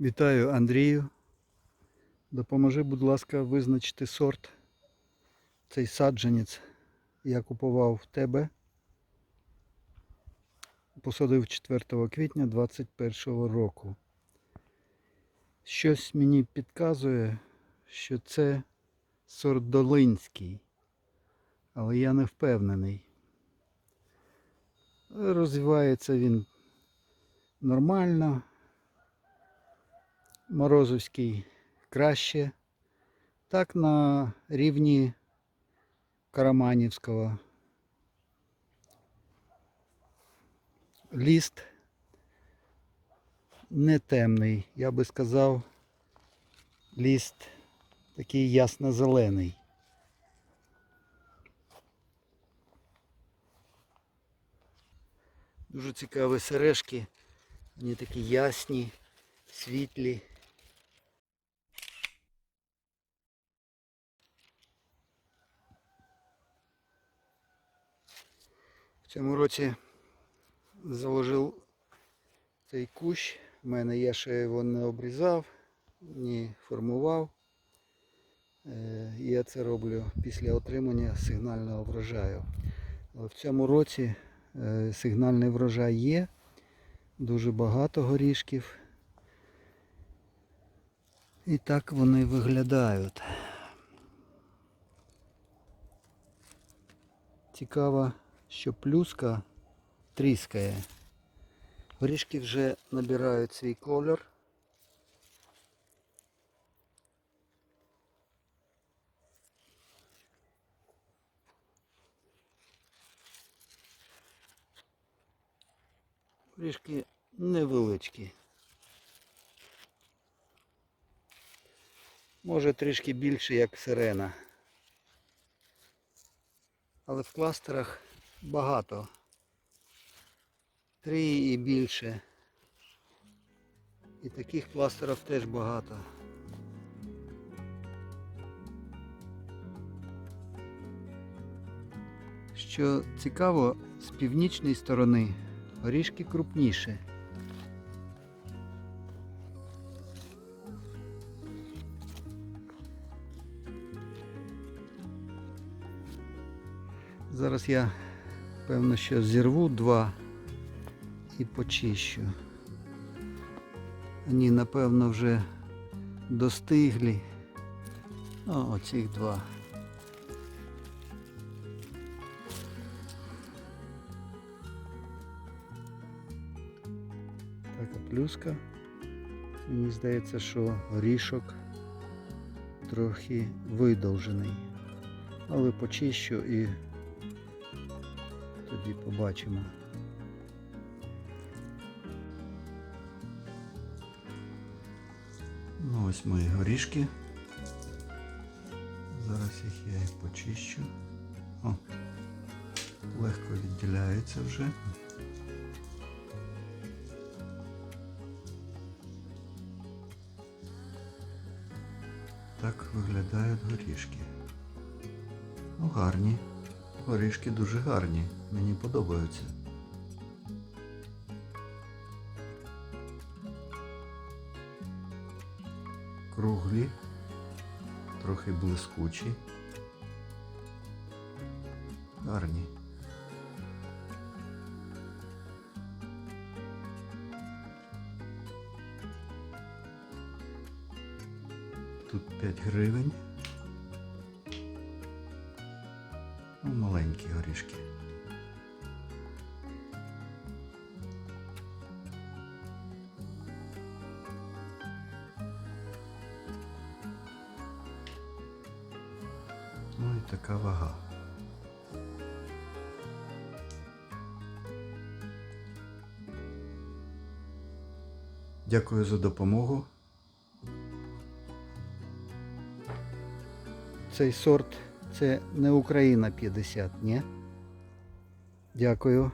Вітаю Андрію. Допоможи, будь ласка, визначити сорт. Цей саджанець я купував в тебе. Посадив 4 квітня 2021 року. Щось мені підказує, що це сорт Долинський. Але я не впевнений. Розвивається він нормально. Морозовський краще. Так на рівні Караманівського. Ліст не темний, я би сказав, ліст такий ясно-зелений. Дуже цікаві сережки. Вони такі ясні, світлі. В цьому році заложив цей кущ. У мене я ще його не обрізав, не формував. Е, Я це роблю після отримання сигнального врожаю. Але в цьому році е, сигнальний врожай є. Дуже багато горішків. І так вони виглядають. Цікаво, що плюска тріскає. Горішки вже набирають свій колір. Горішки невеличкі. Може трішки більше, як сирена. Але в кластерах багато. Три і більше. І таких кластерів теж багато. Що цікаво, з північної сторони горішки крупніші. Зараз я певно що зірву два і почищу. Вони напевно вже достиглі. О, оцих два. Така плюска. Мені здається, що горішок трохи видовжений. Але почищу і тоді побачимо. Ну ось мої горішки. Зараз їх я і почищу. О, легко відділяється вже. Так виглядають горішки. Ну, гарні. Горішки дуже гарні. Мені подобаються. Круглі, трохи блискучі. Гарні. Тут 5 гривень. Маленькі горішки. Ну і така вага. Дякую за допомогу. Цей сорт це не Україна 50, ні? Дякую.